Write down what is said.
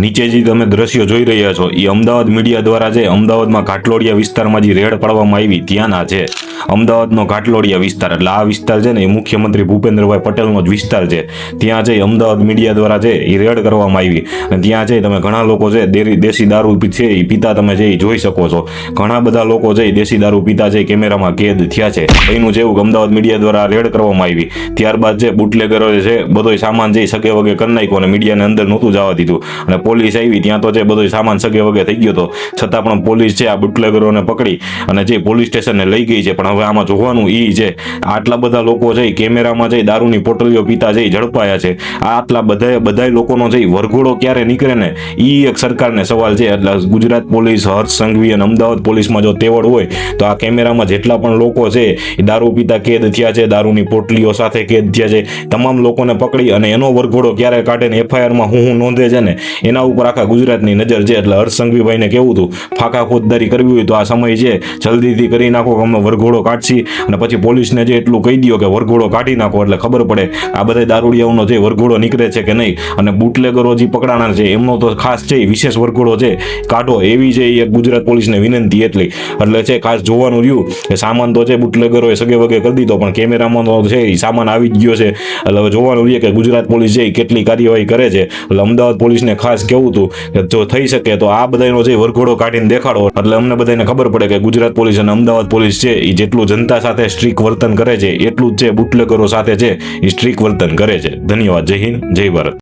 નીચે જે તમે દ્રશ્યો જોઈ રહ્યા છો. એ અમદાવાદ મીડિયા દ્વારા જે અમદાવાદમાં ઘાટલોડિયા વિસ્તારમાં જે રેડ પાડવામાં આવી, ત્યાંના છે. અમદાવાદનો ઘાટલોડિયા વિસ્તાર. એટલે આ વિસ્તાર છે ને એ મુખ્યમંત્રી ભૂપેન્દ્રભાઈ પટેલનો જ વિસ્તાર છે. ત્યાં જઈ અમદાવાદ મીડિયા દ્વારા છે એ રેડ કરવામાં આવી. અને ત્યાં જઈ તમે ઘણા લોકો છે દેશી દારૂ છે એ પીતા તમે જે જોઈ શકો છો. ઘણા બધા લોકો છે દેશી દારૂ પીતા છે કેમેરામાં કેદ થયા છે. એનું જેવું અમદાવાદ મીડિયા દ્વારા રેડ કરવામાં આવી. ત્યારબાદ જે બુટલેગરો છે બધો સામાન જે સગે વગે કરી નાખ્યો અને મીડિયાને અંદર નહોતું જવા દીધું. અને પોલીસ આવી, ત્યાં તો જે બધો સામાન સગે વગે થઈ ગયો હતો. છતાં પણ પોલીસ છે આ બુટલેગરોને પકડી અને જે પોલીસ સ્ટેશને લઈ ગઈ છે, પણ હવે આમાં જોવાનું એ છે, આટલા બધા લોકો છે કેમેરામાં જઈ દારૂની પોટલીઓ પીતા જઈ ઝડપાયા છે. આટલા બધા બધા લોકોનો જઈ વરઘોડો ક્યારે નીકળે ને એ એક સરકારને સવાલ છે. એટલે ગુજરાત પોલીસ, હર્ષ સંઘવી અને અમદાવાદ પોલીસમાં જો તેવડ હોય, તો આ કેમેરામાં જેટલા પણ લોકો છે એ દારૂ પીતા કેદ થયા છે, દારૂની પોટલીઓ સાથે કેદ થયા છે, તમામ લોકોને પકડી અને એનો વરઘોડો ક્યારે કાઢે ને એફઆઈઆરમાં હું હું નોંધે છે ને, એના ઉપર આખા ગુજરાતની નજર છે. એટલે હર્ષ સંઘવીભાઈને કેવું હતું, ફાકા ખોદદારી કરવી હોય તો આ સમય છે, જલ્દીથી કરી નાખો અમે વરઘોડો કાઢશી અને પછી પોલીસને જે એટલું કહી દો કે વરઘોડો કાઢી નાખો એટલે ખબર પડે આ બધા દારૂડિયાઓનો જે વરઘોડો નીકળે છે કે નહીં અને બુટલેગરો જે પકડાણા છે, એમનો તો ખાસ છે વિશેષ વરઘોડો છે. કાઢો, એવી છે એ ગુજરાત પોલીસને વિનંતી એટલી. એટલે છે ખાસ જોવાનું રહ્યું કે સામાન તો છે બુટલેગરોએ સગે વગે કરી દીધો, પણ કેમેરામાં તો છે એ સામાન આવી જ ગયો છે. એટલે હવે જોવાનું રહ્યું કે ગુજરાત પોલીસ છે એ કેટલી કાર્યવાહી કરે છે. એટલે અમદાવાદ પોલીસને ખાસ કેવું હતું કે જો થઈ શકે તો આ બધાનો જે વરઘોડો કાઢીને દેખાડો. એટલે અમને બધાને ખબર પડે કે ગુજરાત પોલીસ અને અમદાવાદ પોલીસ છે એ જેટલું જનતા સાથે સ્ટ્રીક વર્તન કરે છે, એટલું જ જે બુટલેગરો સાથે છે, એ સ્ટ્રીક વર્તન કરે છે. ધન્યવાદ. જય હિન્દ. જય ભારત.